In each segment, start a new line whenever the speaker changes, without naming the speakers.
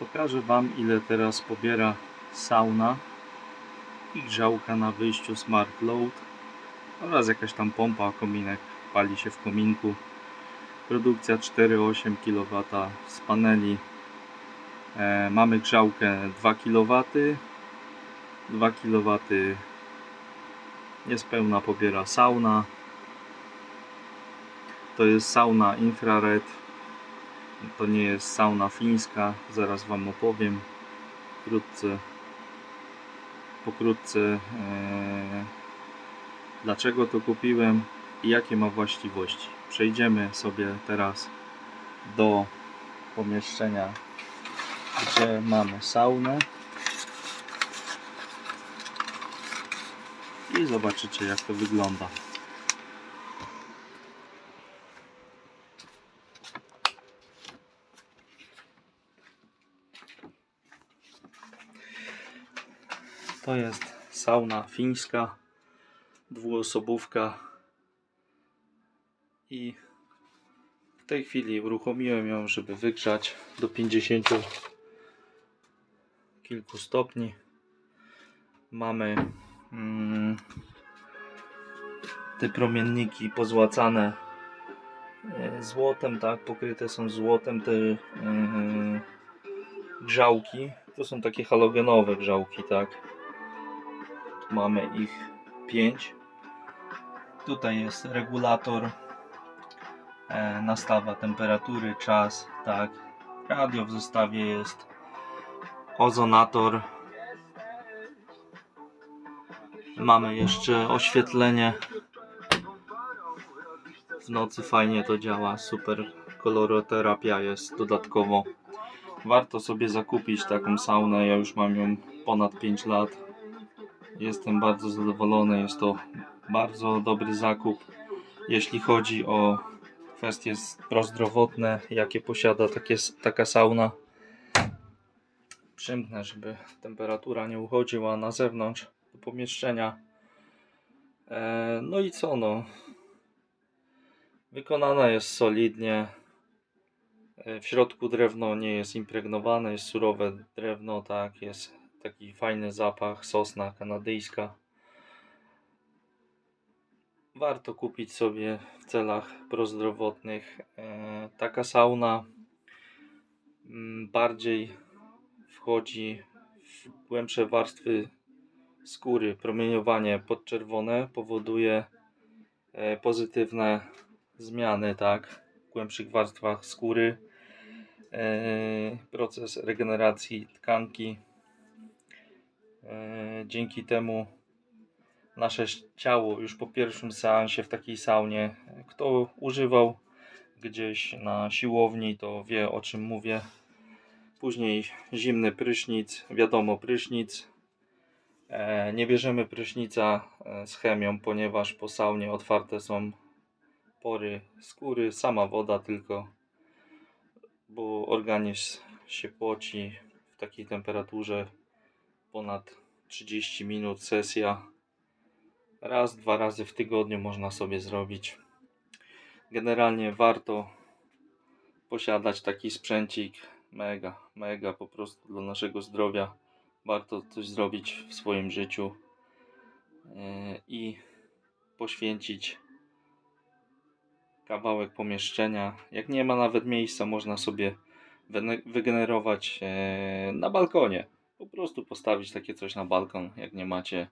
Pokażę Wam ile teraz pobiera sauna i grzałka na wyjściu Smart Load oraz jakaś tam pompa, kominek pali się w kominku. Produkcja 4,8 kW z paneli. E, mamy grzałkę 2 kW. 2 kW niespełna pobiera sauna. To jest sauna infrared. To nie jest sauna fińska. Zaraz Wam opowiem. Wkrótce, pokrótce e, dlaczego to kupiłem i jakie ma właściwości. Przejdziemy sobie teraz do pomieszczenia, gdzie mamy saunę. I zobaczycie jak to wygląda. To jest sauna fińska, dwuosobówka i w tej chwili uruchomiłem ją, żeby wygrzać do 50 kilku stopni. Mamy mm, te promienniki pozłacane e, złotem, tak, pokryte są złotem te yy, grzałki. To są takie halogenowe grzałki, tak. Mamy ich 5. Tutaj jest regulator, e, nastawa temperatury, czas, tak. Radio w zestawie jest, ozonator. Mamy jeszcze oświetlenie. W nocy fajnie to działa, super koloroterapia jest dodatkowo. Warto sobie zakupić taką saunę, ja już mam ją ponad 5 lat. Jestem bardzo zadowolony, jest to bardzo dobry zakup, jeśli chodzi o kwestie prozdrowotne, jakie posiada takie, taka sauna. Przymknę, żeby temperatura nie uchodziła na zewnątrz do pomieszczenia. E, no i co no? Wykonana jest solidnie. E, W środku drewno nie jest impregnowane, jest surowe drewno, tak, jest taki fajny zapach, sosna kanadyjska. Warto kupić sobie w celach prozdrowotnych. E, Taka sauna mm, bardziej wchodzi w głębsze warstwy skóry. Promieniowanie podczerwone powoduje e, pozytywne zmiany, tak, w głębszych warstwach skóry. E, Proces regeneracji tkanki. E, Dzięki temu nasze ciało już po pierwszym seansie w takiej saunie, kto używał gdzieś na siłowni, to wie o czym mówię. Później zimny prysznic, wiadomo, prysznic. E, Nie bierzemy prysznica e, z chemią, ponieważ po saunie otwarte są pory skóry, sama woda tylko, bo organizm się poci w takiej temperaturze ponad 30 minut sesja. Raz, dwa razy w tygodniu można sobie zrobić. Generalnie warto posiadać taki sprzęcik. Mega, mega po prostu dla naszego zdrowia. Warto coś zrobić w swoim życiu yy, i poświęcić kawałek pomieszczenia. Jak nie ma nawet miejsca, można sobie wygenerować e, na balkonie. Po prostu postawić takie coś na balkon, jak nie macie,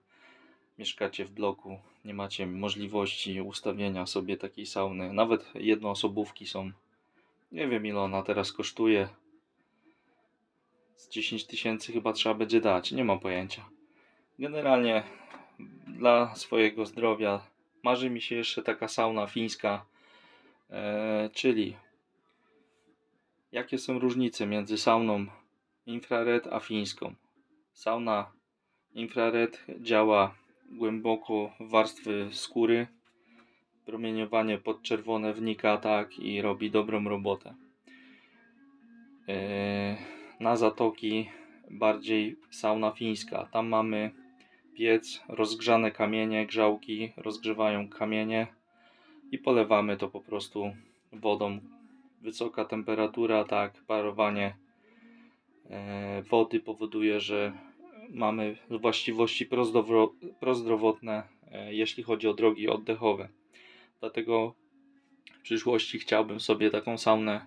mieszkacie w bloku, nie macie możliwości ustawienia sobie takiej sauny. Nawet jednoosobówki są. Nie wiem ile ona teraz kosztuje. Z 10 tysięcy chyba trzeba będzie dać, nie mam pojęcia. Generalnie dla swojego zdrowia marzy mi się jeszcze taka sauna fińska, e, czyli jakie są różnice między sauną infrared a fińską. Sauna infrared działa głęboko w warstwy skóry. Promieniowanie podczerwone wnika tak i robi dobrą robotę. Yy, Na zatoki bardziej sauna fińska. Tam mamy piec, rozgrzane kamienie, grzałki rozgrzewają kamienie i polewamy to po prostu wodą. Wysoka temperatura, tak, parowanie e, wody powoduje, że mamy właściwości prozdrowotne, e, jeśli chodzi o drogi oddechowe. Dlatego w przyszłości chciałbym sobie taką saunę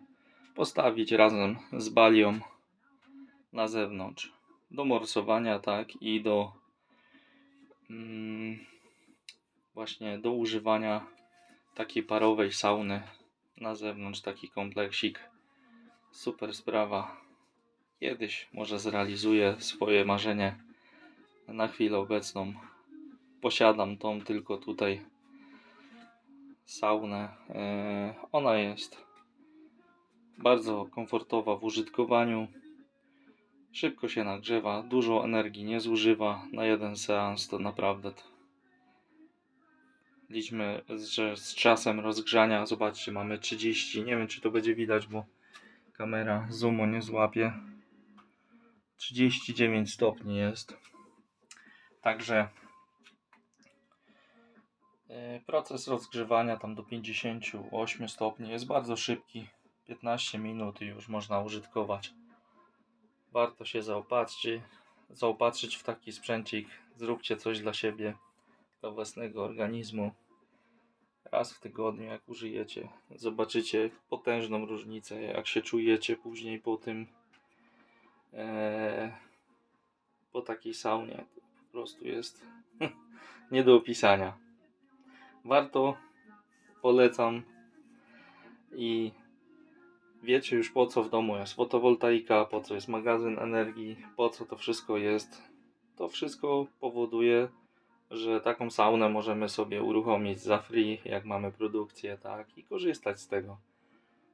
postawić razem z balią na zewnątrz. Do morsowania, tak, i do mm, właśnie do używania takiej parowej sauny na zewnątrz, taki kompleksik. Super sprawa. Kiedyś może zrealizuję swoje marzenie. Na chwilę obecną posiadam tą tylko tutaj saunę. E, Ona jest bardzo komfortowa w użytkowaniu. Szybko się nagrzewa, dużo energii nie zużywa. Na jeden seans to naprawdę liczmy, że z czasem rozgrzania, zobaczcie, mamy 30, nie wiem czy to będzie widać, bo kamera zoomu nie złapie. 39 stopni jest. Także e, proces rozgrzewania tam do 58 stopni jest bardzo szybki. 15 minut i już można użytkować. Warto się zaopatrzyć, zaopatrzyć w taki sprzęcik. Zróbcie coś dla siebie, dla własnego organizmu. Raz w tygodniu, jak użyjecie, zobaczycie potężną różnicę, jak się czujecie później po tym, po takiej saunie. Po prostu jest nie do opisania. Warto, polecam i wiecie już po co w domu jest fotowoltaika, po co jest magazyn energii, po co to wszystko jest. To wszystko powoduje, że taką saunę możemy sobie uruchomić za free, jak mamy produkcję, tak, i korzystać z tego.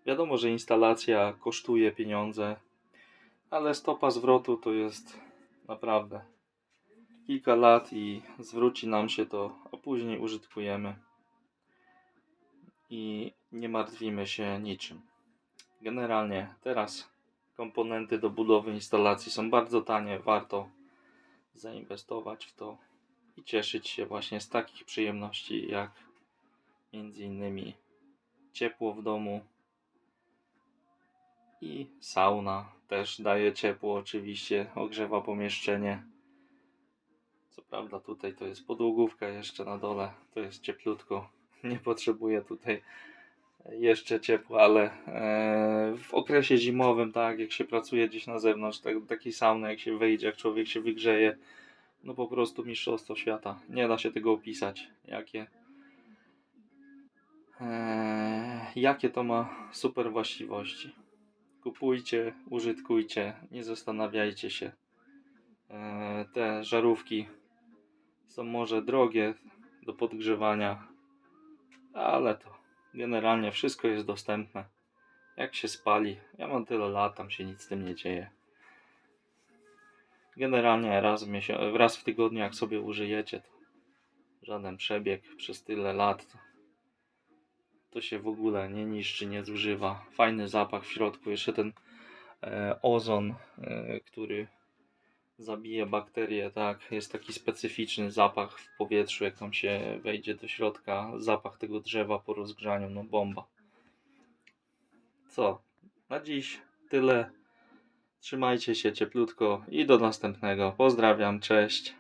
Wiadomo, że instalacja kosztuje pieniądze, ale stopa zwrotu to jest naprawdę kilka lat i zwróci nam się to, a później użytkujemy. I nie martwimy się niczym. Generalnie teraz komponenty do budowy instalacji są bardzo tanie, warto zainwestować w to i cieszyć się właśnie z takich przyjemności jak między innymi ciepło w domu i sauna też daje ciepło oczywiście, ogrzewa pomieszczenie. Co prawda tutaj to jest podłogówka jeszcze na dole, to jest cieplutko. Nie potrzebuję tutaj jeszcze ciepła, ale e, w okresie zimowym, tak, jak się pracuje gdzieś na zewnątrz, tak, takiej sauny, jak się wyjdzie, jak człowiek się wygrzeje, no po prostu mistrzostwo świata. Nie da się tego opisać, jakie e, jakie to ma super właściwości. Kupujcie, użytkujcie, nie zastanawiajcie się. E, te żarówki są może drogie do podgrzewania, ale to generalnie wszystko jest dostępne. Jak się spali, ja mam tyle lat, tam się nic z tym nie dzieje. Generalnie raz w, raz w tygodniu, jak sobie użyjecie, to żaden przebieg przez tyle lat, to się w ogóle nie niszczy, nie zużywa. Fajny zapach w środku, jeszcze ten e, ozon, e, który zabija bakterie, tak, jest taki specyficzny zapach w powietrzu, jak tam się wejdzie do środka, zapach tego drzewa po rozgrzaniu, no bomba. Co? Na dziś tyle. Trzymajcie się cieplutko i do następnego. Pozdrawiam, cześć.